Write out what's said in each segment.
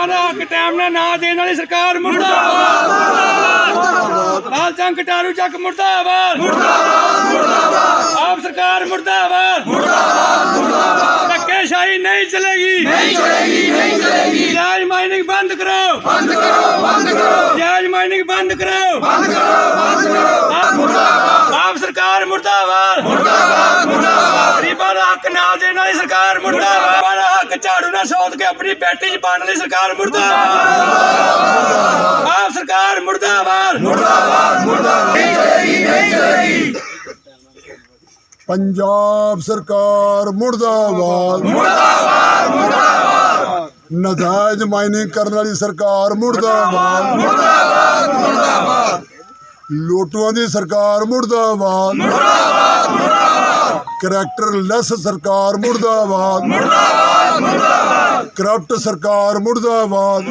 ਗਰੀਬਾਂ ਦਾ ਹੱਕ ਟਾਈਮ ਨਾਲ ਨਾ ਦੇਣ ਵਾਲੀ ਸਰਕਾਰ ਮੁਰਦਾਬਾਦ ਲਾਲ ਚੰਗ ਕਟਾਰੂ ਚੱਕ ਮੁਰਦਾਬਾਦ ਮੁਰਦਾਬਾਦ। ਮੁਰਦਾਬਾਦ ਆਪ ਸਰਕਾਰ ਮੁਰਦਾਬਾਦ ਮੁਰਦਾਬਾਦ। ਮੁਰਦਾਬਾਦ ਧੱਕੇਸ਼ਾਹੀ ਨਹੀਂ ਚਲੇਗੀ ਨਹੀਂ ਚਲੇਗੀ ਨਹੀਂ ਚਲੇਗੀ। ਜਾਇਜ਼ ਮਾਈਨਿੰਗ ਬੰਦ ਕਰੋ ਬੰਦ ਕਰੋ ਬੰਦ ਕਰੋ। ਜਾਇਜ਼ ਮਾਈਨਿੰਗ ਬੰਦ ਕਰੋ। ਬੰਦ ਕਰੋ ਬੰਦ ਕਰੋ। ਮੁਰਦਾਬਾਦ। ਆਪ ਸਰਕਾਰ ਮੁਰਦਾਬਾਦ। ਮੁਰਦਾਬਾਦ ਮੁਰਦਾਬਾਦ। ਗਰੀਬਾਂ ਦਾ ਹੱਕ ਨਾ ਦੇਣ ਵਾਲੀ ਸਰਕਾਰ ਮੁਰਦਾਬਾਦ। ਦਾ ਹੱਕ ਝਾੜੂ ਨਾਲ ਸੋਧ ਕੇ ਆਪਣੀ ਬੇਟੀ 'ਚ ਪਾਉਣ ਵਾਲੀ ਸਰਕਾਰ ਮੁਰਦਾਬਾਦ। ਆਪ ਸਰਕਾਰ ਮੁਰਦਾਬਾਦ। ਪੰਜਾਬ ਸਰਕਾਰ ਮੁਰਦਾਬਾਦ। ਮੁਰਦਾਬਾਦ ਮੁਰਦਾਬਾਦ। ਨਜਾਇਜ਼ ਮਾਈਨਿੰਗ ਕਰਨ ਵਾਲੀ ਸਰਕਾਰ ਮੁਰਦਾਬਾਦ ਮੁਰਦਾਬਾਦ ਮੁਰਦਾਬਾਦ। ਲੋਟੂਆਂ ਦੀ ਸਰਕਾਰ ਮੁਰਦਾਬਾਦ। ਮੁਰਦਾਬਾਦ ਮੁਰਦਾਬਾਦ। ਕਰੈਕਟਰ ਲੈਸ ਸਰਕਾਰ ਮੁਰਦਾਬਾਦ। ਮੁਰਦਾਬਾਦ ਮੁਰਦਾਬਾਦ। ਕਰਪਟ ਸਰਕਾਰ ਮੁਰਦਾਬਾਦ।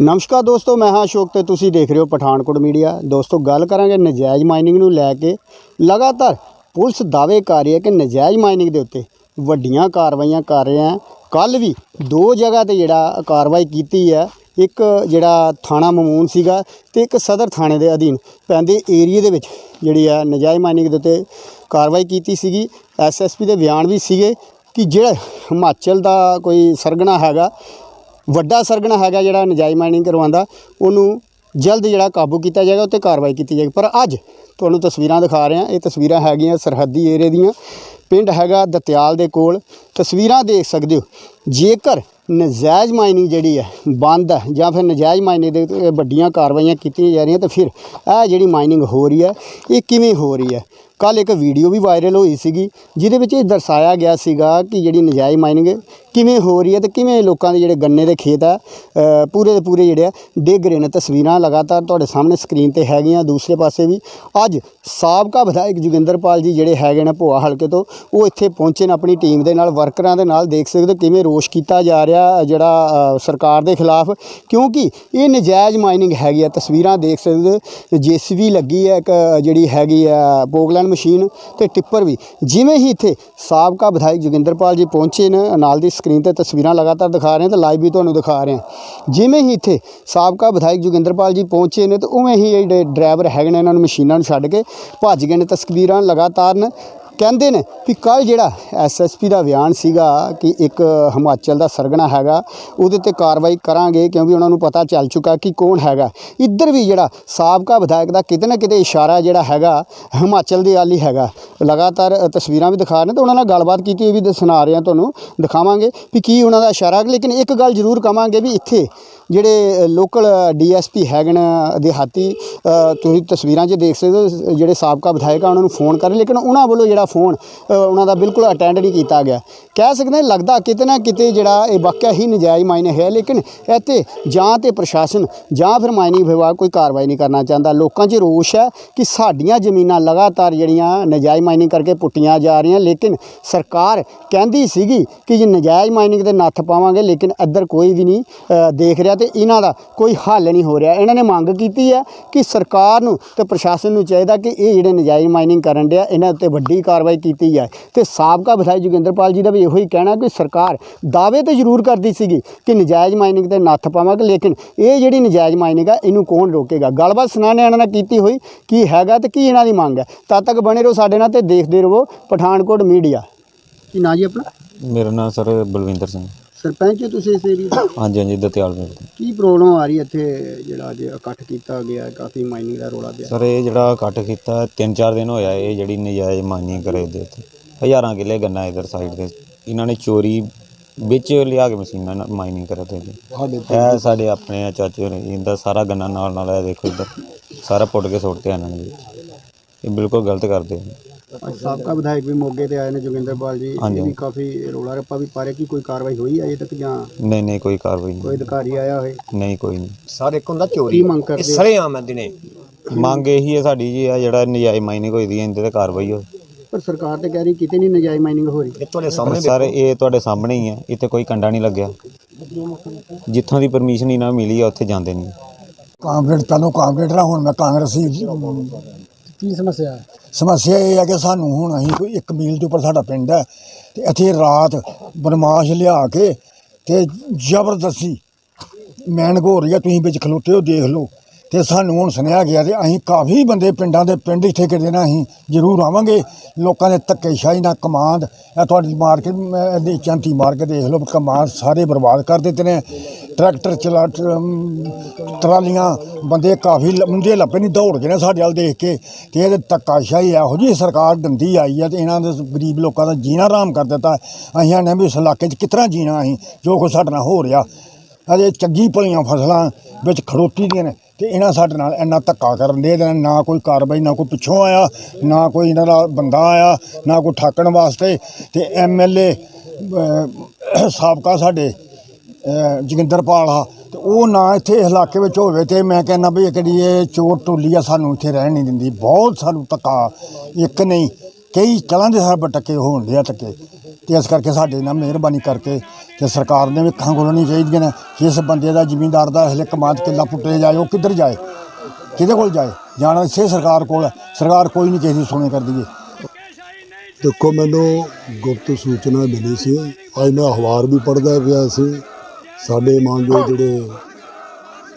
ਨਮਸਕਾਰ ਦੋਸਤੋ ਮੈਂ ਹਾਂ ਅਸ਼ੋਕ ਤੇ ਤੁਸੀਂ ਦੇਖ ਰਹੇ ਹੋ ਪਠਾਨਕੋਟ ਮੀਡੀਆ। ਦੋਸਤੋ ਗੱਲ ਕਰਾਂਗੇ ਨਜਾਇਜ਼ ਮਾਈਨਿੰਗ ਨੂੰ ਲੈ ਕੇ। ਲਗਾਤਾਰ ਪੁਲਿਸ ਦਾਅਵੇ ਕਰ ਰਹੀ ਹੈ ਕਿ ਨਜਾਇਜ਼ ਮਾਈਨਿੰਗ ਦੇ ਉੱਤੇ ਵੱਡੀਆਂ ਕਾਰਵਾਈਆਂ ਕਰ ਰਹੇ ਹੈ। ਕੱਲ ਵੀ ਦੋ ਜਗ੍ਹਾ ਤੇ ਜਿਹੜਾ ਕਾਰਵਾਈ ਕੀਤੀ ਹੈ। ਇੱਕ ਜਿਹੜਾ ਥਾਣਾ ਮਮੂਨ ਸੀਗਾ ਤੇ ਇੱਕ ਸਦਰ ਥਾਣੇ ਦੇ ਅਧੀਨ ਪੈਂਦੇ ਏਰੀਏ ਦੇ ਵਿੱਚ ਜਿਹੜੀ ਆ ਨਜਾਇਜ਼ ਮਾਈਨਿੰਗ ਦੇ ਉੱਤੇ ਕਾਰਵਾਈ ਕੀਤੀ ਸੀਗੀ। ਐਸਐਸਪੀ ਦੇ ਬਿਆਨ ਵੀ ਸੀਗੇ ਕਿ ਜਿਹੜਾ ਹਿਮਾਚਲ ਦਾ ਕੋਈ ਸਰਗਣਾ ਹੈਗਾ, ਵੱਡਾ ਸਰਗਣਾ ਹੈਗਾ ਜਿਹੜਾ ਨਜਾਇਜ਼ ਮਾਈਨਿੰਗ ਕਰਵਾਉਂਦਾ, ਉਹਨੂੰ ਜਲਦ ਜਿਹੜਾ ਕਾਬੂ ਕੀਤਾ ਜਾਏਗਾ ਉੱਤੇ ਕਾਰਵਾਈ ਕੀਤੀ ਜਾਏਗੀ। ਪਰ ਅੱਜ ਤੁਹਾਨੂੰ ਤਸਵੀਰਾਂ ਦਿਖਾ ਰਹੇ ਹਾਂ ਇਹ ਤਸਵੀਰਾਂ ਹੈਗੀਆਂ ਸਰਹੱਦੀ ਏਰੀਏ ਦੀਆਂ। ਪਿੰਡ ਹੈਗਾ ਦਤਿਆਲ ਦੇ ਕੋਲ, ਤਸਵੀਰਾਂ ਦੇਖ ਸਕਦੇ ਹੋ। ਜੇਕਰ ਨਜਾਇਜ਼ ਮਾਈਨਿੰਗ ਜਿਹੜੀ ਹੈ, ਬੰਦ ਹੈ ਜਾਂ ਫਿਰ ਨਜਾਇਜ਼ ਮਾਈਨਿੰਗ ਦੇ ਵੱਡੀਆਂ ਕਾਰਵਾਈਆਂ ਕੀਤੀਆਂ ਜਾ ਰਹੀਆਂ, ਤਾਂ ਫਿਰ ਇਹ ਜਿਹੜੀ ਮਾਈਨਿੰਗ ਹੋ ਰਹੀ ਹੈ, ਇਹ ਕਿਵੇਂ ਹੋ ਰਹੀ ਹੈ? ਕੱਲ ਇੱਕ ਵੀਡੀਓ ਵੀ ਵਾਇਰਲ ਹੋਈ ਸੀਗੀ, ਜਿਹਦੇ ਵਿੱਚ ਇਹ ਦਰਸਾਇਆ ਗਿਆ ਸੀਗਾ ਕਿ ਜਿਹੜੀ ਨਜਾਇਜ਼ ਮਾਈਨਿੰਗ ਕਿਵੇਂ ਹੋ ਰਹੀ ਹੈ ਤੇ ਕਿਵੇਂ ਲੋਕਾਂ ਦੇ ਜਿਹੜੇ ਗੰਨੇ ਦੇ ਖੇਤ ਆ ਪੂਰੇ ਦੇ ਪੂਰੇ ਜਿਹੜੇ ਆ, ਡਿੱਗ ਰਹੇ ਨੇ ਤਸਵੀਰਾਂ ਲਗਾਤਾਰ ਤੁਹਾਡੇ ਸਾਹਮਣੇ ਸਕਰੀਨ ਤੇ ਹੈਗੀਆਂ, ਦੂਸਰੇ ਪਾਸੇ ਵੀ। ਅੱਜ ਸਾਬਕਾ ਵਿਧਾਇਕ ਜੋਗਿੰਦਰਪਾਲ ਜੀ ਜਿਹੜੇ ਹੈਗੇ ਨੇ ਭੋਆ ਹਲਕੇ ਤੋਂ, ਉਹ ਇੱਥੇ ਪਹੁੰਚੇ ਨੇ ਆਪਣੀ ਟੀਮ ਦੇ ਨਾਲ, ਵਰਕਰਾਂ ਦੇ ਨਾਲ। ਦੇਖ ਸਕਦੇ ਹੋ ਕਿਵੇਂ ਰੋਸ਼ ਕੀਤਾ ਜਾ ਰਿਹਾ ਜਿਹੜਾ ਸਰਕਾਰ ਦੇ ਖਿਲਾਫ, ਕਿਉਂਕਿ ਇਹ ਨਜਾਇਜ਼ ਮਾਈਨਿੰਗ ਹੈਗੀ ਆ। ਤਸਵੀਰਾਂ ਦੇਖ ਸਕਦੇ ਹੋ, ਜੀਸੀਬੀ ਲੱਗੀ ਹੈ ਇੱਕ, ਜਿਹੜੀ ਹੈਗੀ ਆ, ਪੋਗਲੈਂਡ ਮਸ਼ੀਨ ਤੇ ਟਿੱਪਰ ਵੀ। ਜਿਵੇਂ ਹੀ ਇੱਥੇ ਸਾਬਕਾ ਵਿਧਾਇਕ ਜੋਗਿੰਦਰਪਾਲ ਜੀ ਪਹੁੰਚੇ ਨੇ, ਨਾਲ ਦੀ ਸਕਰੀਨ ਤੇ ਤਸਵੀਰਾਂ ਲਗਾਤਾਰ ਦਿਖਾ ਰਹੇ ਹਾਂ ਤੇ ਲਾਈਵ ਵੀ ਤੁਹਾਨੂੰ ਦਿਖਾ ਰਹੇ ਹਾਂ। ਜਿਵੇਂ ਹੀ ਇੱਥੇ ਸਾਬਕਾ ਵਿਧਾਇਕ ਜੋਗਿੰਦਰਪਾਲ ਜੀ ਪਹੁੰਚੇ ਨੇ ਤੇ ਉਵੇਂ ਹੀ ਇਹ ਜਿਹੜੇ ਡਰਾਈਵਰ ਹੈਗੇ ਨੇ, ਇਹਨਾਂ ਨੂੰ ਮਸ਼ੀਨਾਂ ਨੂੰ ਛੱਡ ਕੇ ਭੱਜ ਗਏ ਨੇ। ਤਸਵੀਰਾਂ ਲਗਾਤਾਰ ਕਹਿੰਦੇ ਨੇ ਵੀ ਕੱਲ ਜਿਹੜਾ ਐਸਐਸਪੀ ਦਾ ਬਿਆਨ ਸੀਗਾ ਕਿ ਇੱਕ ਹਿਮਾਚਲ ਦਾ ਸਰਗਣਾ ਹੈਗਾ, ਉਹਦੇ ਤੇ ਕਾਰਵਾਈ ਕਰਾਂਗੇ ਕਿਉਂਕਿ ਉਹਨਾਂ ਨੂੰ ਪਤਾ ਚੱਲ ਚੁੱਕਾ ਕਿ ਕੌਣ ਹੈਗਾ। ਇੱਧਰ ਵੀ ਜਿਹੜਾ ਸਾਬਕਾ ਵਿਧਾਇਕ ਦਾ ਕਿਤੇ ਨਾ ਕਿਤੇ ਇਸ਼ਾਰਾ ਜਿਹੜਾ ਹੈਗਾ, ਹਿਮਾਚਲ ਦੇ ਵਾਲੀ ਹੈਗਾ। ਲਗਾਤਾਰ ਤਸਵੀਰਾਂ ਵੀ ਦਿਖਾ ਰਹੇ ਨੇ ਤੇ ਉਹਨਾਂ ਨਾਲ ਗੱਲਬਾਤ ਕੀਤੀ ਹੋਈ ਵੀ ਸੁਣਾ ਰਹੇ ਹਾਂ ਤੁਹਾਨੂੰ, ਦਿਖਾਵਾਂਗੇ ਵੀ ਕੀ ਉਹਨਾਂ ਦਾ ਇਸ਼ਾਰਾ ਲੇਕਿਨ ਇੱਕ ਗੱਲ ਜ਼ਰੂਰ ਕਵਾਂਗੇ ਵੀ ਇੱਥੇ ਜਿਹੜੇ ਲੋਕਲ ਡੀਐਸਪੀ ਹੈਗੇ ਨੇ ਦਿਹਾਤੀ ਤੁਸੀਂ ਤਸਵੀਰਾਂ 'ਚ ਦੇਖ ਸਕਦੇ ਹੋ ਜਿਹੜੇ ਸਾਬਕਾ ਵਿਧਾਇਕ ਆ, ਉਹਨਾਂ ਨੂੰ ਫੋਨ ਕਰ ਲੇਕਿਨ ਉਹਨਾਂ ਵੱਲੋਂ ਜਿਹੜਾ ਫੋਨ ਉਹਨਾਂ ਦਾ ਬਿਲਕੁਲ ਅਟੈਂਡ ਨਹੀਂ ਕੀਤਾ ਗਿਆ। ਕਹਿ ਸਕਦੇ ਲੱਗਦਾ ਕਿਤੇ ਨਾ ਕਿਤੇ ਜਿਹੜਾ ਇਹ ਵਾਕਿਆ ਹੀ ਨਜਾਇਜ਼ ਮਾਇਨੇ ਹੈ, ਲੇਕਿਨ ਇੱਥੇ ਜਾਂ ਤੇ ਪ੍ਰਸ਼ਾਸਨ ਜਾਂ ਫਿਰ ਮਾਈਨਿੰਗ ਵਿਭਾਗ ਕੋਈ ਕਾਰਵਾਈ ਨਹੀਂ ਕਰਨਾ ਚਾਹੁੰਦਾ। ਲੋਕਾਂ 'ਚ ਰੋਸ਼ ਹੈ ਕਿ ਸਾਡੀਆਂ ਜ਼ਮੀਨਾਂ ਲਗਾਤਾਰ ਜਿਹੜੀਆਂ ਨਜਾਇਜ਼ ਮਾਈਨਿੰਗ ਕਰਕੇ ਪੁੱਟੀਆਂ ਜਾ ਰਹੀਆਂ, ਲੇਕਿਨ ਸਰਕਾਰ ਕਹਿੰਦੀ ਸੀਗੀ ਕਿ ਜੇ ਨਜਾਇਜ਼ ਮਾਈਨਿੰਗ ਦੇ ਨੱਥ ਪਾਵਾਂਗੇ, ਲੇਕਿਨ ਇੱਧਰ ਕੋਈ ਵੀ ਨਹੀਂ ਦੇਖ ਰਿਹਾ। ਤੇ ਇਹਨਾਂ ਦਾ ਕੋਈ ਹੱਲ ਨਹੀਂ ਹੋ ਰਿਹਾ। ਇਹਨਾਂ ਨੇ ਮੰਗ ਕੀਤੀ ਹੈ ਕਿ ਸਰਕਾਰ ਨੂੰ ਤੇ ਪ੍ਰਸ਼ਾਸਨ ਨੂੰ ਚਾਹੀਦਾ ਕਿ ਇਹ ਜਿਹੜੇ ਨਜਾਇਜ਼ ਮਾਈਨਿੰਗ ਕਰਨ ਡਿਆ, ਇਹਨਾਂ ਉੱਤੇ ਵੱਡੀ ਕਾਰਵਾਈ ਕੀਤੀ ਜਾਏ। ਤੇ ਸਾਬਕਾ ਵਿਧਾਇਕ ਜੋਗਿੰਦਰਪਾਲ ਜੀ ਦਾ ਵੀ ਇਹੋ ਹੀ ਕਹਿਣਾ ਕਿ ਸਰਕਾਰ ਦਾਅਵੇ ਤੇ ਜ਼ਰੂਰ ਕਰਦੀ ਸੀਗੀ ਕਿ ਨਜਾਇਜ਼ ਮਾਈਨਿੰਗ ਤੇ ਨੱਥ ਪਾਵਾਂਗੇ, ਲੇਕਿਨ ਇਹ ਜਿਹੜੀ ਨਜਾਇਜ਼ ਮਾਈਨਿੰਗ ਆ, ਇਹਨੂੰ ਕੌਣ ਰੋਕੇਗਾ? ਗੱਲਬਾਤ ਸੁਨਾਨੇ ਇਹਨਾਂ ਨਾਲ ਕੀਤੀ ਹੋਈ, ਕੀ ਹੈਗਾ ਤੇ ਕੀ ਇਹਨਾਂ ਦੀ ਮੰਗ ਹੈ? ਤਦ ਤੱਕ ਬਣੇ ਰਹੋ ਸਾਡੇ ਨਾਲ ਤੇ ਦੇਖਦੇ ਰਹੋ ਪਠਾਨਕੋਟ ਮੀਡੀਆ। ਕੀ ਨਾਂ ਜੀ ਆਪਣਾ? ਮੇਰਾ ਨਾਮ ਸਰ ਬਲਵਿੰਦਰ ਸਿੰਘ। ਸਰਪੰਚ ਹੋ ਤੁਸੀਂ ਇਸ ਦੇ ਹਾਂਜੀ ਹਾਂਜੀ ਦਤਿਆਲ ਪਿੰਡ ਤੋਂ ਕੀ ਪ੍ਰੋਬਲਮ ਆ ਰਹੀ ਹੈ ਇੱਥੇ ਜਿਹੜਾ ਅੱਜ ਇਕੱਠ ਕੀਤਾ ਗਿਆ ਹੈ, ਕਾਫੀ ਮਾਈਨਿੰਗ ਦਾ ਰੋਲਾ ਪਿਆ? ਸਰ ਇਹ ਜਿਹੜਾ ਇਕੱਠ ਕੀਤਾ ਤਿੰਨ ਚਾਰ ਦਿਨ ਹੋਇਆ ਇਹ ਜਿਹੜੀ ਨਜਾਇਜ਼ ਮਾਈਨਿੰਗ ਕਰੇ ਦੇ ਉੱਤੇ ਹਜ਼ਾਰਾਂ ਕਿੱਲੇ ਗੰਨਾ ਇਧਰ ਸਾਈਡ ਤੇ। ਇਹਨਾਂ ਨੇ ਚੋਰੀ ਵਿੱਚ ਲਿਆ ਕੇ ਮਸ਼ੀਨਾਂ ਨਾਲ ਮਾਈਨਿੰਗ ਕਰਦੇ ਜੀ ਇਹ ਸਾਡੇ ਆਪਣੇ ਆ ਚਾਚੇ ਨੇ ਇਹਦਾ ਸਾਰਾ ਗੰਨਾ ਨਾਲ ਨਾਲ ਇਹ ਦੇਖੋ ਇੱਧਰ। ਸਾਰਾ ਪੁੱਟ ਕੇ ਸੁੱਟਦੇ ਇਹਨਾਂ ਨੇ। ਵਿੱਚ ਇਹ ਬਿਲਕੁਲ ਗਲਤ ਕਰਦੇ ਨੇ। ਅੱਜ ਸਾਬਕਾ ਵਿਧਾਇਕ ਵੀ ਮੋਗੇ ਤੇ ਆਏ ਨੇ ਜੋਗਿੰਦਰਪਾਲ ਜੀ। ਹਾਂਜੀ। ਇਹ ਵੀ ਕਾਫੀ ਰੋਲਾ ਰੱਪਾ ਵੀ ਪਾ ਰਹੇ ਕਿ ਕੋਈ ਕਾਰਵਾਈ ਹੋਈ ਹੈ ਅਜੇ ਤੱਕ ਜਾਂ ਨਹੀਂ ਨਹੀਂ ਕੋਈ ਕਾਰਵਾਈ ਕੋਈ ਨਹੀਂ ਅਧਿਕਾਰੀ ਆਇਆ ਹੋਏ ਨਹੀਂ ਕੋਈ ਨਹੀਂ। ਸਾਰੇ ਹੁੰਦਾ ਕੀ ਚੋਰੀ ਮੰਗ ਕਰਦੇ ਹੋ? ਸਰੇ ਆਮ ਦਿਨੇ ਮੰਗ ਇਹੀ ਹੈ ਸਾਡੀ ਜੀ ਆ ਜਿਹੜਾ ਨਜਾਇਜ਼ ਮਾਈਨਿੰਗ ਹੋਈ ਦੀ ਹੈ ਇਹਦੇ ਤੇ ਕਾਰਵਾਈ ਹੋਵੇ। ਪਰ ਸਰਕਾਰ ਤੇ ਕਹਿ ਰਹੀ ਕਿਤੇ ਨਹੀਂ ਨਜਾਇਜ਼ ਮਾਈਨਿੰਗ ਹੋ ਰਹੀ। ਇਹ ਤੁਹਾਡੇ ਸਾਹਮਣੇ ਸਰ ਇਹ ਤੁਹਾਡੇ ਸਾਹਮਣੇ ਹੀ ਹੈ। ਇੱਥੇ ਕੋਈ ਕੰਡਾ ਨਹੀਂ ਲੱਗਿਆ। ਜਿੱਥੋਂ ਦੀ ਪਰਮਿਸ਼ਨ ਇਹਨਾਂ ਨੂੰ ਮਿਲੀ ਆ ਉੱਥੇ ਜਾਂਦੇ ਨਹੀਂ। ਕਾਂਗਰਸ ਪਹਿਲੋਂ ਕਾਂਗਰਸ ਰਹਾ ਹੁਣ ਮੈਂ ਕਾਂਗਰਸੀ ਕੀ ਸਮੱਸਿਆ ਹੈ? ਸਮੱਸਿਆ ਇਹ ਹੈ ਕਿ ਸਾਨੂੰ ਹੁਣ ਅਸੀਂ ਕੋਈ ਇੱਕ ਮੀਲ ਦੇ ਉੱਪਰ ਸਾਡਾ ਪਿੰਡ ਹੈ ਤੇ ਇੱਥੇ ਰਾਤ ਬਦਮਾਸ਼ ਲਿਆ ਕੇ ਤੇ ਜ਼ਬਰਦਸਤੀ ਮੈਨਗ ਹੋ ਤੁਸੀਂ ਵਿੱਚ ਖਲੋਤੇ ਹੋ, ਦੇਖ ਲਓ। ਤੇ ਸਾਨੂੰ ਹੁਣ ਸੁਣਿਆ ਗਿਆ ਤੇ ਅਸੀਂ ਕਾਫੀ ਬੰਦੇ ਪਿੰਡਾਂ ਦੇ ਪਿੰਡ ਇੱਥੇ ਕਿਤੇ ਨਾ ਅਸੀਂ ਜ਼ਰੂਰ ਆਵਾਂਗੇ। ਲੋਕਾਂ ਦੇ ਧੱਕੇਸ਼ਾਹੀ ਨਾਲ ਕਮਾਂਦ ਇਹ ਤੁਹਾਡੀ ਮਾਰਕੀਟ ਕੇ ਇਹਦੀ ਚੰਤੀ ਮਾਰ ਕੇ ਦੇਖ ਲਓ ਕਮਾਂਦ ਸਾਰੇ ਬਰਬਾਦ ਕਰ ਦਿੱਤੇ ਨੇ। ਟਰੈਕਟਰ ਚਲਾ ਟ- ਟਰਾਲੀਆਂ, ਬੰਦੇ ਕਾਫੀ ਮੁੰਡੇ ਲੱਭੇ ਨਹੀਂ ਦੌੜ ਗਏ ਨੇ ਸਾਡੇ ਵੱਲ ਦੇਖ ਕੇ। ਤੇ ਇਹਦੇ ਧੱਕਾਸ਼ਾਹੀ ਇਹੋ ਜਿਹੀ ਸਰਕਾਰ ਗੰਦੀ ਆਈ ਹੈ ਤੇ ਇਹਨਾਂ ਦੇ ਗਰੀਬ ਲੋਕਾਂ ਦਾ ਜੀਣਾ ਆਰਾਮ ਕਰ ਦਿੱਤਾ। ਅਸੀਂ ਨੇ ਵੀ ਇਸ ਇਲਾਕੇ 'ਚ ਕਿਤਨਾ ਜੀਣਾ ਅਸੀਂ, ਜੋ ਕੁਛ ਸਾਡੇ ਨਾਲ ਹੋ ਰਿਹਾ। ਅਜੇ ਚੰਗੀ ਭਲੀਆਂ ਫਸਲਾਂ ਵਿੱਚ ਖੜੋਤੀ ਦੀਆਂ ਨੇ। ਤੇ ਇਹਨਾਂ ਸਾਡੇ ਨਾਲ ਇੰਨਾ ਧੱਕਾ ਕਰਨ ਦੇ ਇਹਦੇ ਨਾਲ ਨਾ ਕੋਈ ਕਾਰਵਾਈ ਨਾ ਕੋਈ ਪਿੱਛੋਂ ਆਇਆ ਨਾ ਕੋਈ ਇਹਨਾਂ ਦਾ ਬੰਦਾ ਆਇਆ ਨਾ ਕੋਈ ਠਾਕਣ ਵਾਸਤੇ। ਤੇ ਐਮਐਲਏ ਸਾਬਕਾ ਸਾਡੇ ਅਹ, ਜੋਗਿੰਦਰਪਾਲ ਆ ਤੇ ਉਹ ਨਾ ਇੱਥੇ ਇਲਾਕੇ ਵਿੱਚ ਹੋਵੇ ਤੇ ਮੈਂ ਕਹਿੰਦਾ ਵੀ ਇਹ ਕਿਹੜੀ ਇਹ ਚੋਰ ਟੋਲੀ ਆ ਸਾਨੂੰ ਇੱਥੇ ਰਹਿਣ ਨਹੀਂ ਦਿੰਦੀ। ਬਹੁਤ ਸਾਨੂੰ ਧੱਕਾ ਇੱਕ ਨਹੀਂ ਕਈ ਕਲਾਂ ਦੇ ਸਾਡੇ ਟੱਕੇ ਹੋਣ ਦੇ ਆ ਧੱਕੇ। ਤੇ ਇਸ ਕਰਕੇ ਸਾਡੇ ਨਾਲ ਮਿਹਰਬਾਨੀ ਕਰਕੇ ਤੇ ਸਰਕਾਰ ਨੇ ਵੀ ਅੱਖਾਂ ਖੋਲ੍ਹਣੀਆਂ ਚਾਹੀਦੀਆਂ ਨੇ। ਕਿ ਇਸ ਬੰਦੇ ਦਾ ਜ਼ਿਮੀਂਦਾਰ ਦਾ ਹਲੇ ਕਮਾਦ ਕਿੱਲਾ ਪੁੱਟੇ ਜਾਏ, ਉਹ ਕਿੱਧਰ ਜਾਏ? ਕਿਹਦੇ ਕੋਲ ਜਾਏ? ਜਾਣਾ ਇਸੇ ਸਰਕਾਰ ਕੋਲ ਹੈ। ਸਰਕਾਰ ਕੋਈ ਨਹੀਂ ਕਿਸੇ ਦੀ ਸੁਣੇ ਕਰਦੀ ਹੈ ਦੇਖੋ, ਮੈਨੂੰ ਗੁਪਤ ਸੂਚਨਾ ਮਿਲੀ ਸੀ। ਅੱਜ ਮੈਂ ਅਖਬਾਰ ਵੀ ਪੜ੍ਹਦਾ ਪਿਆ ਸੀ। ਸਾਡੇ ਮਾਨਯੋਗ ਜਿਹੜੇ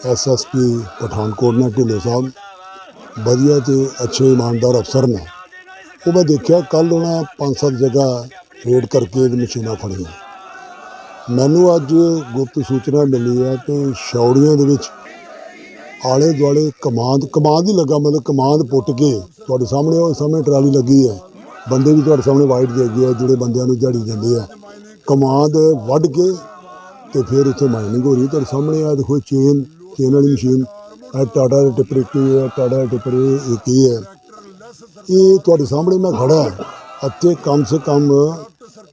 ਐਸਐਸਪੀ ਪਠਾਨਕੋਟ ਨੇ, ਢਿੱਲੋਂ ਸਾਹਿਬ, ਵਧੀਆ ਤੇ ਅੱਛੇ ਇਮਾਨਦਾਰ ਅਫਸਰ ਨੇ। ਉਹ ਮੈਂ ਦੇਖਿਆ ਕੱਲ ਉਹਨਾਂ ਪੰਜ ਸੱਤ ਜਗ੍ਹਾ ਰੇਡ ਕਰਕੇ ਇਹ ਮਸ਼ੀਨਾਂ ਫੜੀਆਂ ਮੈਨੂੰ ਅੱਜ ਗੁਪਤ ਸੂਚਨਾ ਮਿਲੀ ਹੈ ਕਿ ਸ਼ੌੜੀਆਂ ਦੇ ਵਿੱਚ ਆਲੇ ਦੁਆਲੇ ਕਮਾਂਦ ਕਮਾਂਦ ਹੀ ਲੱਗਾ, ਮਤਲਬ ਕਮਾਂਦ ਪੁੱਟ ਕੇ ਤੁਹਾਡੇ ਸਾਹਮਣੇ ਉਹ ਸਾਹਮਣੇ ਟਰਾਲੀ ਲੱਗੀ ਹੈ। ਬੰਦੇ ਵੀ ਤੁਹਾਡੇ ਸਾਹਮਣੇ ਵਾਈਟ ਦੇ ਗਏ ਆ, ਜਿਹੜੇ ਬੰਦਿਆਂ ਨੂੰ ਦਿਹਾੜੀ ਦਿੰਦੇ ਆ। ਕਮਾਂਦ ਵੱਢ ਕੇ ਤੇ ਫਿਰ ਉੱਥੇ ਮਾਈਨਿੰਗ ਹੋ ਰਹੀ ਤੁਹਾਡੇ ਸਾਹਮਣੇ ਆ ਦੇਖੋ, ਚੇਨ ਚੇਨ ਵਾਲੀ ਮਸ਼ੀਨ। ਇਹ ਟਾਟਾ ਦੇ ਟਿੱਪਰ ਕੀ ਹੈ? ਟਾਟਾ ਦੇ ਟਿੱਪਰ ਇਹ ਕੀ ਹੈ? ਇਹ ਤੁਹਾਡੇ ਸਾਹਮਣੇ ਮੈਂ ਖੜਾ ਅਤੇ ਕਮ ਸੇ ਕਮ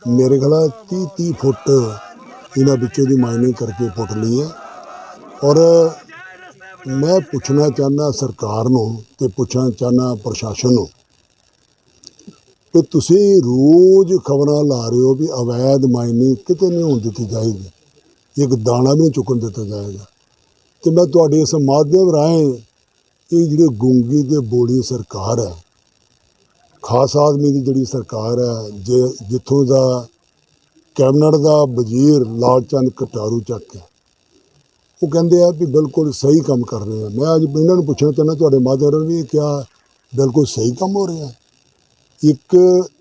ਮੇਰੇ ਖਿਆਲ 30 30 ਫੁੱਟ ਇਹਨਾਂ ਵਿੱਚੋਂ ਦੀ ਮਾਈਨਿੰਗ ਕਰਕੇ ਪੁੱਟ ਲਈ ਹੈ। ਔਰ ਮੈਂ ਪੁੱਛਣਾ ਚਾਹੁੰਦਾ ਸਰਕਾਰ ਨੂੰ ਤੇ ਪੁੱਛਣਾ ਚਾਹੁੰਦਾ ਪ੍ਰਸ਼ਾਸਨ ਨੂੰ ਕਿ ਤੁਸੀਂ ਰੋਜ਼ ਖਬਰਾਂ ਲਾ ਰਹੇ ਹੋ ਵੀ ਅਵੈਧ ਮਾਈਨਿੰਗ ਕਿਤੇ ਨਹੀਂ ਹੋਣ ਦਿੱਤੀ ਜਾਏਗੀ, ਇੱਕ ਦਾਣਾ ਵੀ ਨਹੀਂ ਚੁੱਕਣ ਦਿੱਤਾ ਜਾਏਗਾ। ਤੇ ਮੈਂ ਤੁਹਾਡੇ ਇਸ ਮਾਧਿਅਮ ਰਾਹੀਂ ਇਹ ਜਿਹੜੀ ਗੁੰਗੀ ਤੇ ਬੋੜੀ ਸਰਕਾਰ ਹੈ ਖਾਸ ਆਦਮੀ ਦੀ ਜਿਹੜੀ ਸਰਕਾਰ ਹੈ, ਜੇ ਜਿੱਥੋਂ ਦਾ ਕੈਬਨਟ ਦਾ ਵਜ਼ੀਰ ਲਾਲ ਚੰਦ ਕਟਾਰੂ ਚੱਕ ਹੈ ਉਹ ਕਹਿੰਦੇ ਆ ਵੀ ਬਿਲਕੁਲ ਸਹੀ ਕੰਮ ਕਰ ਰਹੇ ਆ। ਮੈਂ ਅੱਜ ਇਹਨਾਂ ਨੂੰ ਪੁੱਛਣਾ ਚਾਹੁੰਦਾ, ਤੁਹਾਡੇ ਮਾਧਿਅਮ ਵੀ ਕਿਹਾ ਬਿਲਕੁਲ ਸਹੀ ਕੰਮ ਹੋ ਰਿਹਾ। ਇੱਕ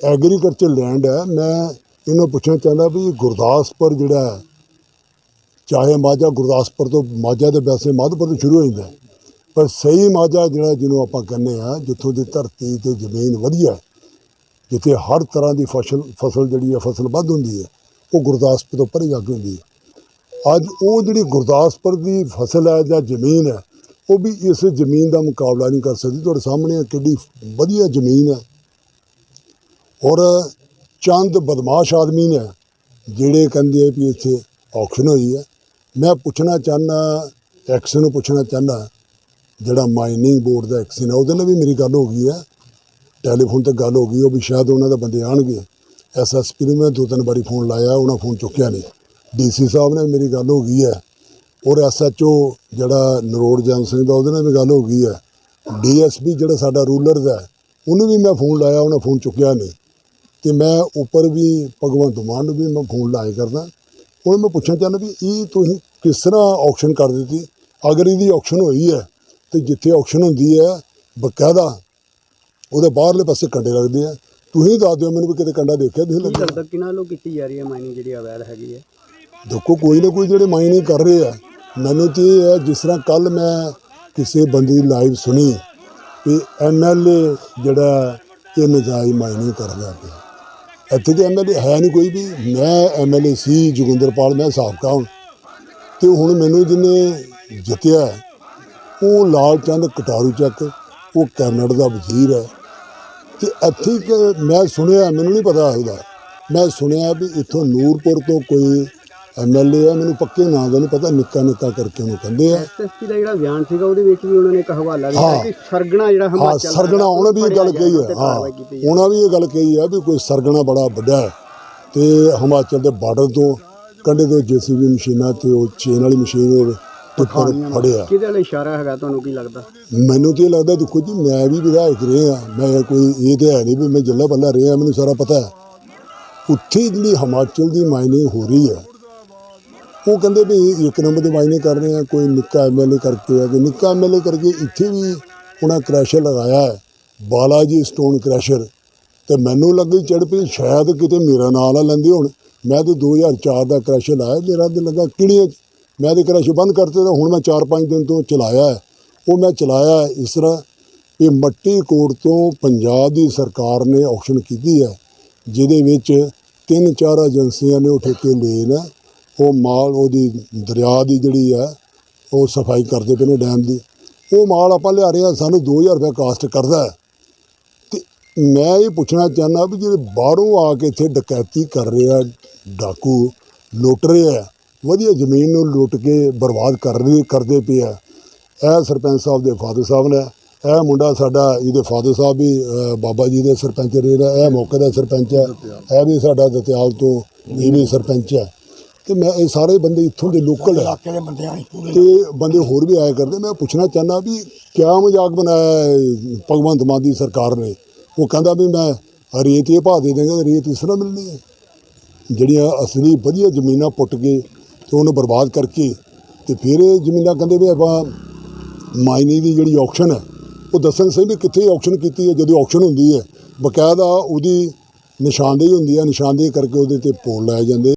ਐਗਰੀਕਲਚਰ ਲੈਂਡ ਹੈ, ਮੈਂ ਇਹਨੂੰ ਪੁੱਛਣਾ ਚਾਹੁੰਦਾ ਵੀ ਗੁਰਦਾਸਪੁਰ ਜਿਹੜਾ ਹੈ, ਚਾਹੇ ਮਾਝਾ ਗੁਰਦਾਸਪੁਰ ਤੋਂ ਮਾਝਾ ਦੇ ਵੈਸੇ ਮਾਧੋਪੁਰ ਤੋਂ ਸ਼ੁਰੂ ਹੋ ਜਾਂਦਾ ਪਰ ਸਹੀ ਮਾਝਾ ਜਿਹੜਾ ਜਿਹਨੂੰ ਆਪਾਂ ਕਹਿੰਦੇ ਆ, ਜਿੱਥੋਂ ਦੀ ਧਰਤੀ ਤੇ ਜ਼ਮੀਨ ਵਧੀਆ ਜਿੱਥੇ ਹਰ ਤਰ੍ਹਾਂ ਦੀ ਫਸਲ ਫਸਲ ਜਿਹੜੀ ਹੈ, ਫਸਲ ਵੱਧ ਹੁੰਦੀ ਹੈ, ਉਹ ਗੁਰਦਾਸਪੁਰ ਤੋਂ ਪਰੇ ਜਾ ਕੇ ਹੁੰਦੀ ਹੈ। ਅੱਜ ਉਹ ਜਿਹੜੀ ਗੁਰਦਾਸਪੁਰ ਦੀ ਫਸਲ ਹੈ ਜਾਂ ਜ਼ਮੀਨ ਹੈ, ਉਹ ਵੀ ਇਸ ਜ਼ਮੀਨ ਦਾ ਮੁਕਾਬਲਾ ਨਹੀਂ ਕਰ ਸਕਦੀ। ਤੁਹਾਡੇ ਸਾਹਮਣੇ ਕਿੰਨੀ ਵਧੀਆ ਜ਼ਮੀਨ ਹੈ। ਔਰ ਚੰਦ ਬਦਮਾਸ਼ ਆਦਮੀ ਨੇ ਜਿਹੜੇ ਕਹਿੰਦੇ ਆ ਵੀ ਇੱਥੇ ਔਕਸ਼ਨ ਹੋਈ ਹੈ। ਮੈਂ ਪੁੱਛਣਾ ਚਾਹੁੰਦਾ ਐਕਸ ਨੂੰ ਪੁੱਛਣਾ ਚਾਹੁੰਦਾ ਜਿਹੜਾ ਮਾਈਨਿੰਗ ਬੋਰਡ ਦਾ ਐਕਸ ਹੈ ਉਹਦੇ ਨਾਲ ਵੀ ਮੇਰੀ ਗੱਲ ਹੋ ਗਈ ਹੈ। ਟੈਲੀਫੋਨ ਤੇ ਗੱਲ ਹੋ ਗਈ, ਉਹ ਵੀ ਸ਼ਾਇਦ ਉਹਨਾਂ ਦਾ ਬੰਦੇ ਆਣਗੇ। ਐਸਐਸਪੀ ਨੂੰ ਮੈਂ ਦੋ ਤਿੰਨ ਵਾਰੀ ਫੋਨ ਲਾਇਆ, ਉਹਨਾਂ ਫੋਨ ਚੁੱਕਿਆ ਨਹੀਂ। ਡੀਸੀ ਸਾਹਿਬ ਨਾਲ ਮੇਰੀ ਗੱਲ ਹੋ ਗਈ ਹੈ। ਔਰ ਐਸਐਚਓ ਜਿਹੜਾ ਨਰੋੜ ਜਨ ਸਿੰਘ ਦਾ, ਉਹਦੇ ਨਾਲ ਵੀ ਗੱਲ ਹੋ ਗਈ ਹੈ। ਡੀਐਸਪੀ ਜਿਹੜਾ ਸਾਡਾ ਰੂਲਰ ਦਾ, ਉਹਨੂੰ ਵੀ ਮੈਂ ਫੋਨ ਲਾਇਆ, ਉਹਨੇ ਫੋਨ ਚੁੱਕਿਆ ਨਹੀਂ। ਤੇ ਮੈਂ ਉੱਪਰ ਵੀ ਭਗਵੰਤ ਮਾਨ ਨੂੰ ਵੀ ਮੈਂ ਫੋਨ ਲਾਇਆ ਕਰਦਾ। ਹੁਣ ਮੈਂ ਪੁੱਛਣਾ ਚਾਹੁੰਦਾ ਵੀ ਇਹ ਤੁਸੀਂ ਕਿਸ ਤਰ੍ਹਾਂ ਆਕਸ਼ਨ ਕਰ ਦਿੱਤੀ? ਅਗਰ ਇਹਦੀ ਆਕਸ਼ਨ ਹੋਈ ਹੈ ਤੇ ਜਿੱਥੇ ਆਕਸ਼ਨ ਹੁੰਦੀ ਹੈ ਬਕਾਇਦਾ ਉਹਦੇ ਬਾਹਰਲੇ ਪਾਸੇ ਕੰਡੇ ਲੱਗਦੇ ਆ। ਤੁਸੀਂ ਦੱਸ ਦਿਓ ਮੈਨੂੰ ਵੀ ਕਿਤੇ ਕੰਡਾ ਦੇਖਿਆ ਤੁਸੀਂ ਕੀ ਲੱਗਿਆ। ਲੱਗਦਾ ਕਿਹਨਾਂ ਵੱਲੋਂ ਕੀਤੀ ਜਾ ਰਹੀ ਹੈ ਮਾਈਨਿੰਗ ਜਿਹੜੀ ਅਵੈਧ ਹੈਗੀ ਹੈ? ਦੇਖੋ ਕੋਈ ਨਾ ਕੋਈ ਜਿਹੜੇ ਮਾਈਨਿੰਗ ਕਰ ਰਹੇ ਆ ਮੈਨੂੰ ਤੇ ਇਹ ਹੈ ਜਿਸ ਤਰ੍ਹਾਂ ਕੱਲ ਮੈਂ ਕਿਸੇ ਬੰਦੇ ਦੀ ਲਾਈਵ ਸੁਣੀ ਕਿ ਐਮਐਲਏ ਜਿਹੜਾ ਇਹ ਨਜਾਇਜ਼ ਮਾਈਨਿੰਗ ਕਰਦਾ ਪਿਆ ਇੱਥੇ ਤੇ ਐਮਐਲਏ ਹੈ ਨਹੀਂ ਕੋਈ ਵੀ ਮੈਂ ਐਮਐਲਏ ਸੀ ਜੋਗਿੰਦਰਪਾਲ ਮੈਂ ਸਾਬਕਾ ਹੁਣ ਤੇ ਹੁਣ ਮੈਨੂੰ ਜਿਹਨੇ ਜਿੱਤਿਆ ਹੈ, ਉਹ ਲਾਲ ਚੰਦ ਕਟਾਰੂ ਚੱਕ ਉਹ ਕੈਨੇਡਾ ਦਾ ਵਜ਼ੀਰ ਹੈ। ਤੇ ਇੱਥੇ ਇੱਕ ਮੈਂ ਸੁਣਿਆ ਮੈਨੂੰ ਨਹੀਂ ਪਤਾ ਇਹਦਾ। ਮੈਂ ਸੁਣਿਆ ਵੀ ਇੱਥੋਂ ਨੂਰਪੁਰ ਤੋਂ ਕੋਈ ਐਮਐਲਏ ਹੈ ਮੈਨੂੰ ਪੱਕੇ ਨਾਂ ਦਾ ਨਹੀਂ ਪਤਾ ਨਿੱਕਾ ਨਿੱਕਾ ਕਰਕੇ ਉਹਨੂੰ ਕਹਿੰਦੇ ਆ। ਐਸਐਸਪੀ ਦਾ ਜਿਹੜਾ ਬਿਆਨ ਸੀਗਾ ਉਹਦੇ ਵਿੱਚ ਵੀ ਉਹਨਾਂ ਨੇ ਇੱਕ ਹਵਾਲਾ ਦਿੱਤਾ। ਕਿ ਸਰਗਣਾ ਜਿਹੜਾ ਹਿਮਾਚਲ ਦਾ ਸਰਗਣਾ ਉਹਨਾਂ ਵੀ ਇਹ ਗੱਲ ਕਹੀ ਹੈ। ਹਾਂ ਉਹਨਾਂ ਵੀ ਇਹ ਗੱਲ ਕਹੀ ਹੈ ਵੀ ਕੋਈ ਸਰਗਣਾ ਬੜਾ ਵੱਡਾ ਹੈ। ਤੇ ਹਿਮਾਚਲ ਦੇ ਬਾਰਡਰ ਤੋਂ ਕੰਢੇ ਤੋਂ ਜੀਸੀਬੀ ਮਸ਼ੀਨਾਂ ਤੇ ਉਹ ਚੇਨ ਵਾਲੀ ਮਸ਼ੀਨ ਟਿੱਪਰ ਫੜਿਆ। ਕਿਹਦੇ ਵਾਲਾ ਇਸ਼ਾਰਾ ਹੈਗਾ ਤੁਹਾਨੂੰ ਕੀ ਲੱਗਦਾ? ਮੈਨੂੰ ਤੇ ਲੱਗਦਾ ਦੇਖੋ ਜੀ ਮੈਂ ਵੀ ਵਿਧਾਇਕ ਰਿਹਾ। ਮੈਂ ਕੋਈ ਇਹ ਤੇ ਹੈ ਨਹੀਂ ਵੀ ਮੈਂ ਜੱਲਾ ਬੱਲਾ ਰਿਹਾ ਮੈਨੂੰ ਸਾਰਾ ਪਤਾ ਹੈ। ਉੱਥੇ ਜਿਹੜੀ ਹਿਮਾਚਲ ਦੀ ਮਾਈਨਿੰਗ ਹੋ ਰਹੀ ਹੈ ਉਹ ਕਹਿੰਦੇ ਵੀ ਇੱਕ ਨੰਬਰ ਦੇ ਮਾਇਨੇ ਕਰ ਰਹੇ ਆ ਕੋਈ ਨਿੱਕਾ ਐਮਐਲਏ ਕਰਕੇ ਆ। ਕੋਈ ਨਿੱਕਾ ਐਮਐਲਏ ਕਰਕੇ ਇੱਥੇ ਵੀ ਉਹਨਾਂ ਕ੍ਰੈਸ਼ਰ ਲਗਾਇਆ ਹੈ ਬਾਲਾਜੀ ਸਟੋਨ ਕ੍ਰੈਸ਼ਰ ਤੇ ਮੈਨੂੰ ਲੱਗੀ ਚੜ ਪਈ ਸ਼ਾਇਦ ਕਿਤੇ ਮੇਰਾ ਨਾਂ ਨਾ ਲੈਂਦੇ ਹੁਣ। ਮੈਂ ਤੇ 2004 ਦਾ ਕ੍ਰੈਸ਼ਰ ਲਾਇਆ ਮੇਰਾ ਤੇ ਲੱਗਾ ਕਿਹੜੀਆਂ ਮੈਂ ਤੇ ਕ੍ਰੈਸ਼ਰ ਬੰਦ ਕਰਤੇ ਤਾਂ ਹੁਣ ਮੈਂ 4-5 ਦਿਨ ਤੋਂ ਚਲਾਇਆ ਹੈ। ਉਹ ਮੈਂ ਚਲਾਇਆ ਇਸ ਤਰ੍ਹਾਂ ਇਹ ਮੱਟੀ ਕੋਟ ਤੋਂ ਪੰਜਾਬ ਦੀ ਸਰਕਾਰ ਨੇ ਆਕਸ਼ਨ ਕੀਤੀ ਹੈ, ਜਿਹਦੇ ਵਿੱਚ ਤਿੰਨ ਚਾਰ ਏਜੰਸੀਆਂ ਨੇ ਉਹ ਠੇਕੇ ਲਏ ਨੇ। ਉਹ ਮਾਲ ਉਹਦੀ ਦਰਿਆ ਦੀ ਜਿਹੜੀ ਹੈ, ਉਹ ਸਫ਼ਾਈ ਕਰਦੇ ਪਏ ਨੇ ਡੈਮ ਦੀ। ਉਹ ਮਾਲ ਆਪਾਂ ਲਿਆ ਰਹੇ ਹਾਂ, ਸਾਨੂੰ 2000 ਰੁਪਏ ਕਾਸਟ ਕਰਦਾ ਹੈ। ਤੇ ਮੈਂ ਇਹ ਪੁੱਛਣਾ ਚਾਹੁੰਦਾ ਵੀ ਜਿਹੜੇ ਬਾਹਰੋਂ ਆ ਕੇ ਇੱਥੇ ਡਕੈਤੀ ਕਰ ਰਹੇ ਆ ਡਾਕੂ ਲੁੱਟ ਰਹੇ ਆ ਵਧੀਆ ਜ਼ਮੀਨ ਨੂੰ ਲੁੱਟ ਕੇ ਬਰਬਾਦ ਕਰ ਰਹੇ ਕਰਦੇ ਪਏ ਆ। ਇਹ ਸਰਪੰਚ ਸਾਹਿਬ ਦੇ ਫਾਦਰ ਸਾਹਿਬ ਨੇ ਇਹ ਮੁੰਡਾ ਸਾਡਾ ਇਹਦੇ ਫਾਦਰ ਸਾਹਿਬ ਵੀ ਬਾਬਾ ਜੀ ਦੇ ਸਰਪੰਚ ਰਹੇ ਨੇ ਇਹ ਮੌਕੇ ਦਾ ਸਰਪੰਚ ਹੈ ਇਹ ਵੀ ਸਾਡਾ ਦਤਿਆਲ ਤੋਂ ਇਹ ਵੀ ਸਰਪੰਚ ਹੈ ਤੇ ਮੈਂ ਇਹ ਸਾਰੇ ਬੰਦੇ ਇੱਥੋਂ ਦੇ ਲੋਕਲ ਹੈ ਇਲਾਕੇ ਦੇ ਬੰਦੇ ਆਏ ਪੂਰੇ ਤੇ ਬੰਦੇ ਹੋਰ ਵੀ ਆਇਆ ਕਰਦੇ। ਮੈਂ ਪੁੱਛਣਾ ਚਾਹੁੰਦਾ ਵੀ ਕਿਆ ਮਜ਼ਾਕ ਬਣਾਇਆ ਭਗਵੰਤ ਮਾਨ ਦੀ ਸਰਕਾਰ ਨੇ? ਉਹ ਕਹਿੰਦਾ ਵੀ ਮੈਂ ਰੇਤ ਇਹ ਭਾਅ ਦੇ ਦੇਂਗਾ ਰੇਤ ਇਸ ਤਰ੍ਹਾਂ ਮਿਲਣੀ ਹੈ ਜਿਹੜੀਆਂ ਅਸਲੀ ਵਧੀਆ ਜ਼ਮੀਨਾਂ ਪੁੱਟ ਕੇ ਤੇ ਉਹਨੂੰ ਬਰਬਾਦ ਕਰਕੇ ਤੇ ਫਿਰ ਇਹ ਜ਼ਮੀਨਾਂ ਕਹਿੰਦੇ ਵੀ ਆਪਾਂ ਮਾਈਨਿੰਗ ਦੀ ਜਿਹੜੀ ਆਕਸ਼ਨ ਹੈ, ਉਹ ਦੱਸਣ ਸਹੀ ਵੀ ਕਿੱਥੇ ਆਕਸ਼ਨ ਕੀਤੀ ਹੈ, ਜਦੋਂ ਆਕਸ਼ਨ ਹੁੰਦੀ ਹੈ, ਬਕਾਇਦਾ ਉਹਦੀ ਨਿਸ਼ਾਨਦੇਹੀ ਹੁੰਦੀ ਹੈ, ਨਿਸ਼ਾਨਦੇਹੀ ਕਰਕੇ ਉਹਦੇ ਤੇ ਪੋਲ ਲਾਏ ਜਾਂਦੇ।